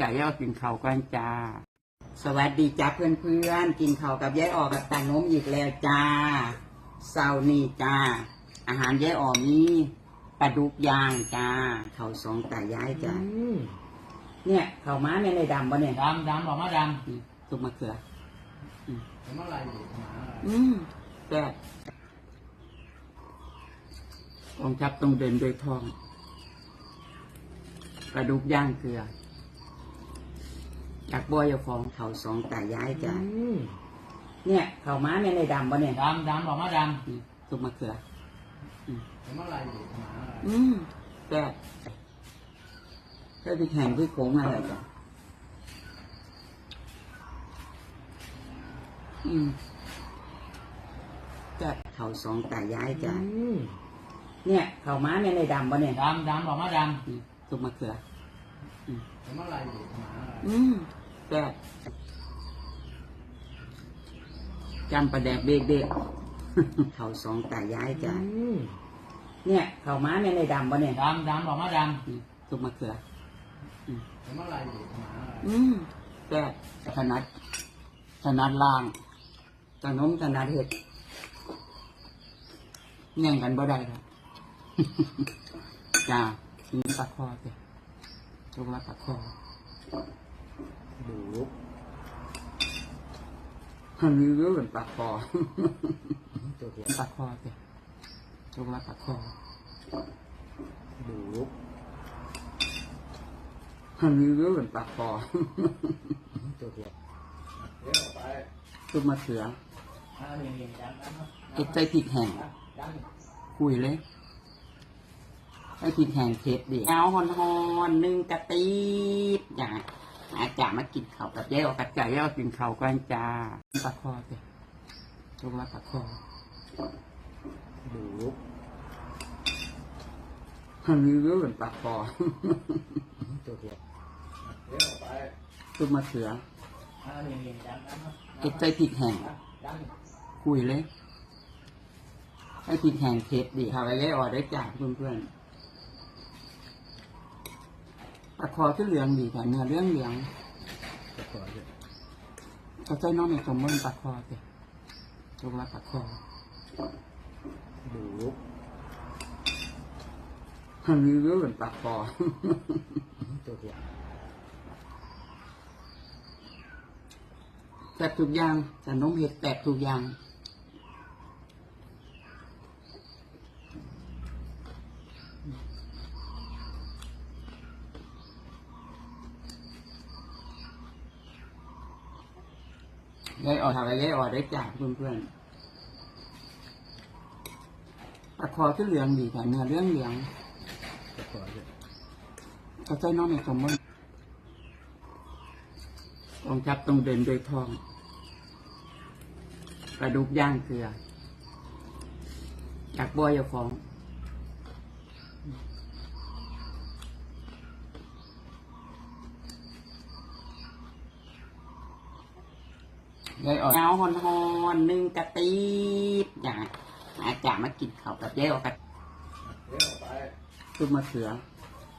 จ่ายอดกินข้าวกันจ้า สวัสดีจ้าเพื่อนๆกินข้าวกับยายออกกับตาโน้มอีกแล้วจ้าเสาร์นี้จ้า อาหารยายออกมีปลาดุกย่างจ้าข้าวสองตายายจ้าอืมเนี่ยข้าวม้าเนี่ยในดำปะเนี่ยดำดำบอกมาดนี่ตุกมะเขือำผมอะไรอยู่หมาอะไรอืมแซ่บกองทัพต้องเดินโดวยทองปลาดุกย่างเกลือ จากบัวยาฟองเขาสองตายายจ้ะอืมเนี่ยเขาม้าเนี่ยในดำปะเนี่ยดำดำบอกมาดนี่ตุกมะเขือำผมอะไรอยู่หมาอะไรอืมแซ่บแค่ที่แข่งที่โค้งอะไรจ้ะอืมแซ่บเขาสองตายายจ้ะอืมเนี่ยเขาม้าเนี่ยในดำปะเนี่ยดำดำบอกมาดนี่ตุกมะเขือำผมอะไรอยู่หมาอะไรอืม แซ่บจำประแดกเบกเด็กเขาสองตายายจ้ะอืมเนี่ยเขาม้าเนี่ยในดำปะเนี่ยดำดำบอกมาดนี่ตุกมะเขือำผมอะไรอยู่หมาอะไรอืมแซ่บถนัดถนัดล่างถนมถนัดเห็ดแย่งกันบ่ได้ครับจ้ากินปลาคอเจ้ะทุกละปลาคอ ดูมันมีเรื่องเป็นปลาคอตัวเดียวปลาคอเจ้ะทุกละปลาคอดูมันมีเรื่องเป็นปลาคอตัวเดียวเดี๋ยวออกไปทุกมะเขืออ่าเย็นๆดำดำเก็บใจพริกแห้งดำคุยเลยให้พริกแห้งเผ็ดดิเอาหอนหอนๆหนึ่งกระติบอย่า อาจารย์มากินข้าวกับเย้กับไก่เย้กินข้าวกันจ้าปลาคอเจ้ะทุกละปลาคอดูมันมีเรื่องเป็นปลาคอตัวเดียวเดี๋ยวออกไปทุกมะเขืออ่าเย็นๆดำดำเก็บใจพริกแห้งดำคุยเลย ให้พริกแห้งเผ็ดดิทำอะไรได้ออได้จ้าเพื่อนๆ ปลาคอที่เหลืองดีแต่เนื้อเรื่องเหลืองตัวก่อนเลยเขาใจน้องในสมมติปลาคอเจ้ะทุกละปลาคอดูมันมีเรื่องเป็นปลาคอตัวเดียวแตกทุกอย่างแต่น้องเห็ดแตกทุกอย่าง ยายออดทำอะไรยายออดได้จ้าเพื่อนๆปลาคอที่เหลืองดีแต่เนื้อเรื่องเหลืองตัวก่นเลยเขาใจน้องในสมมติกองทัพต้องเดินโดวยทองกระดูกย่างเกลือจากบัวยาฟอง ยายออกเอาหอนหอนๆหนึ่งกระติบอย่าอาจารย์มากินข้าวกับยายออกกับเดี๋ยวออกไปซุปมะเขือ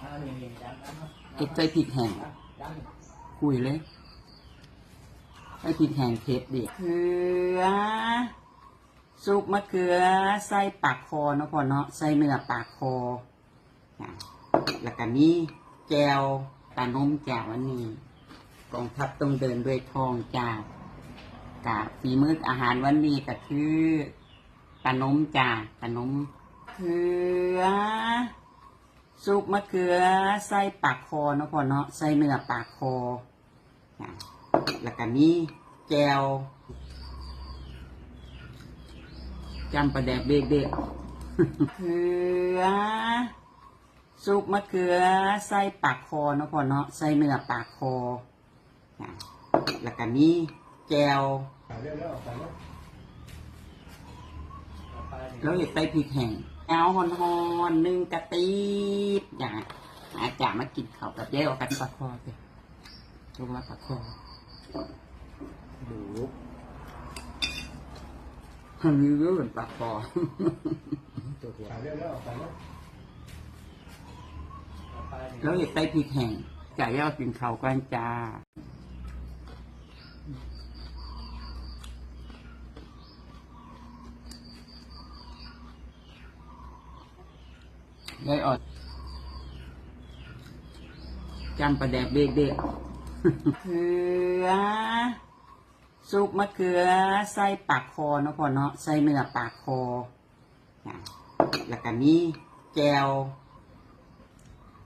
อ่าเย็นๆดำดำเก็บใจพริกแห้งดำคุยเลยให้พริกแห้งเผ็ดดิเขือซุปมะเขือใส่ปากคอเนาะพ่อเนาะใส่เนื้อปากคอนะแล้วก็นี้แจวตานมแจวอันนี้กองทัพต้องเดินด้วยทองจ้า กะฝีมืออาหารวันนี้ก็คือตานมจ้าตานมเขือซุปมะเขือใส่ปากคอเนาะพ่อเนาะใส่เนื้อปากคอแล้วก็นี้แจวจำประแดกเบกเด็กเขือซุปมะเขือใส่ปากคอเนาะพ่อเนาะใส่เนื้อปากคอแล้วก็นี้ แจวเดี๋ยวเดี๋ยวออกไปแล้วออกไปแล้วเห็ดไส้พริกแห้งเอาหอนหอนๆหนึ่งกระติบอย่าอาจารย์มากินข้าวกับยายออกกันปลาคอเจ้ะทุกละปลาคอดูมันมีเรื่องเป็นปลาคอตัวเดียวเดี๋ยวเดี๋ยวออกไปแล้วออกไปแล้วเห็ดไส้พริกแห้งไก่ย่อกินเขาวกันจ้า ได้อดจำประแดกเด็กเขือซุปมะเขือใส่ปากคอเนาะพ่อเนาะใส่เนื้อปากคอแล้วก็มีแจว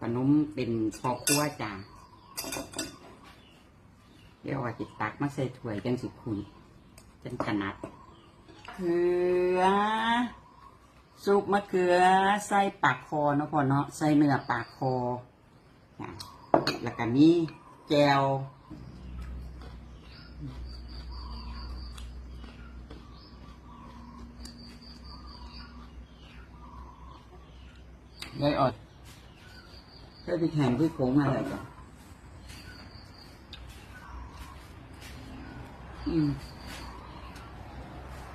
ขนมเป็นพอครัวจ้าเรียกว่าจิตักมาใส่ถ้วยจังสิคุยจังขนาดเขือ ซุปมะเขือใส่ปากคอเนาะพ่อเนาะใส่เนื้อปากคอนะแล้วก็มีแจวได้อดแค่พริกแห้งพริกผงอะไรจ้ะอืม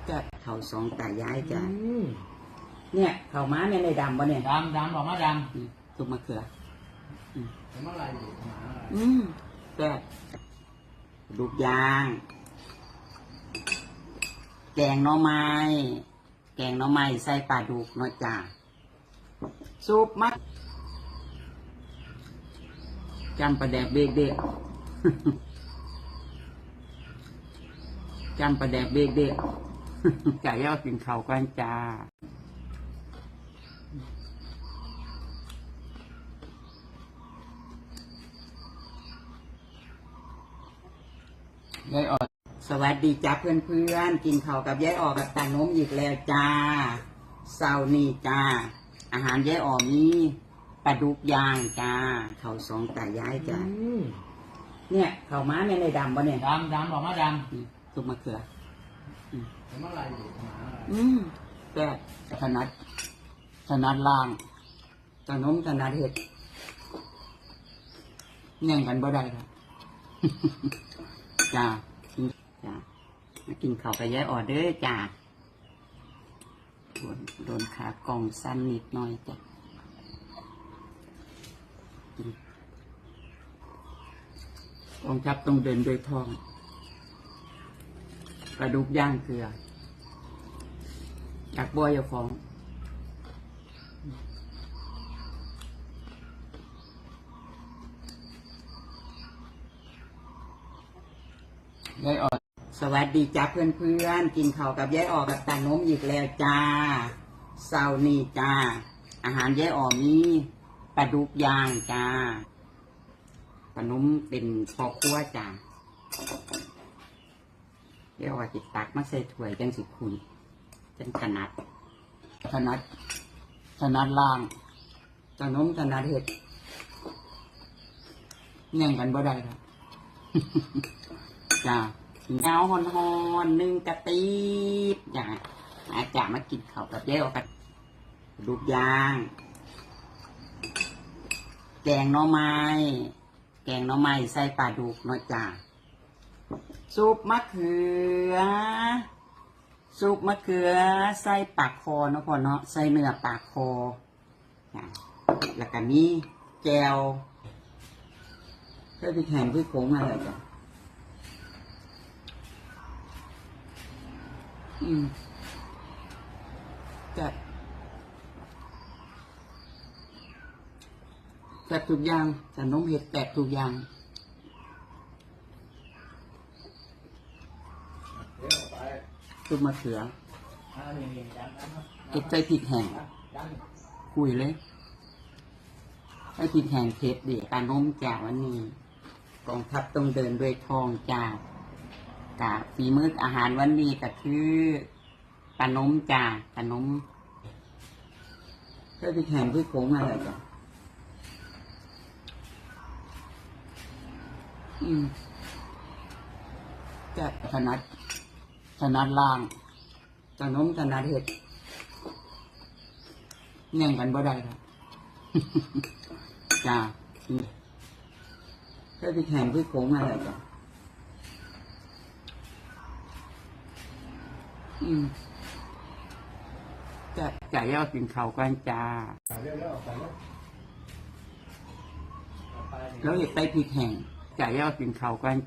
จัดเขาสองตายายจ้ะอืม เนี่ยเขาม้าเนี่ยในดำปะเนี่ยดำดำบอกมาดอืมซุปมะเขือำแต่เมื่อไหรอยู่หมาอะไรอืมแซ่บลูกยาง แกงหน่อไม้ แกงหน่อไม้ใส่ปลาดุกเนาะจ้าซุปมะจำประแดกเด็กๆจำประแดกเด็กๆไก่ย่อกินเขาวกันจ้า ยายออกสวัสดีจ้าเพื่อนๆกินข้าวกับยายออกกับตาโน้มอีกแล้วจ้าเศร้านี่จ้า อาหารยายออกมีปลาดุกย่างจ้าข้าวสองตายายจ้าอืมเนี่ยข้าวม้าเนี่ยในดำปะเนี่ยดำดำบอกมาดอืมซุปมะเขือำแต่เมื่อไหรอยู่หมาอะไรอืมแซ่บถนัดถนัดล่างตาโน้มถนัดเห็ดแย่งกันบ่ได้ครับ จ้ากินจ้ามากินข้าวกับยายออเดอร์จ้าโดนโดนขากล่องสั้นนิดหน่อยจ้ะอืมกองทัพต้องเดินโดวยทองกระดูกย่างเกลือจากบัวอย่าฟอง ยายออกสวัสดีจ้าเพื่อนๆกินข้าวกับยายออกกับตาโน้มอีกแล้วจ้าเศร้านี่จ้า อาหารยายออกมีปลาดุกย่างจ้าขนมเป็นพอครัวจ้าเรียกว่าจิตตักมาใส่ถ้วยจังสิคุยจังขนาดขนาดขนาดล่างขนมขนาดเห็ดแย่งกันบ่ได้ครับ จ้า เงาหอนหอนหนึ่งกระติบจ้าอาจารย์มากินเขากับเย้กันลูกยาง แกงหน่อไม้ แกงหน่อไม้ใส่ปลาดุกเนาะจ้าซุปมะเขือ ซุปมะเขือใส่ปากคอเนาะพ่อเนาะใส่เนื้อปากคอจ้าแล้วก็มีแจวแค่พริกแห้งพริกผงอะไรจ้ะ อืมจัดแตกทุกอย่างแต่นมเห็ดแตกทุกอย่างเดี๋ยวออกมะเขือเก็บใส่พริกแห้งคุยเลยใส่พริกแห้งเผ็ดดิตานมจ่าวันนี้กองทัพต้องเดินด้วยทองจากะฝีมืออาหารวันนี้ก็คือปลานมจ้าปลานมใส่พริกแห้งพริกผงอะไรจ้ะอืมจัดถนัดถนัดล่างถนมถนัดเห็ดแย่งกันบ่ได้ครับจ้าอืมแค่พริกแห้งพริกผงอะไรจ้ะ อืมจัดไก่ย่อกินเขาวกันจ้าเร็วเร็วออกไปเร็วออกไปแล้วเห็ดไส้พริกแห้งไก่ย่อกินเขาวกัน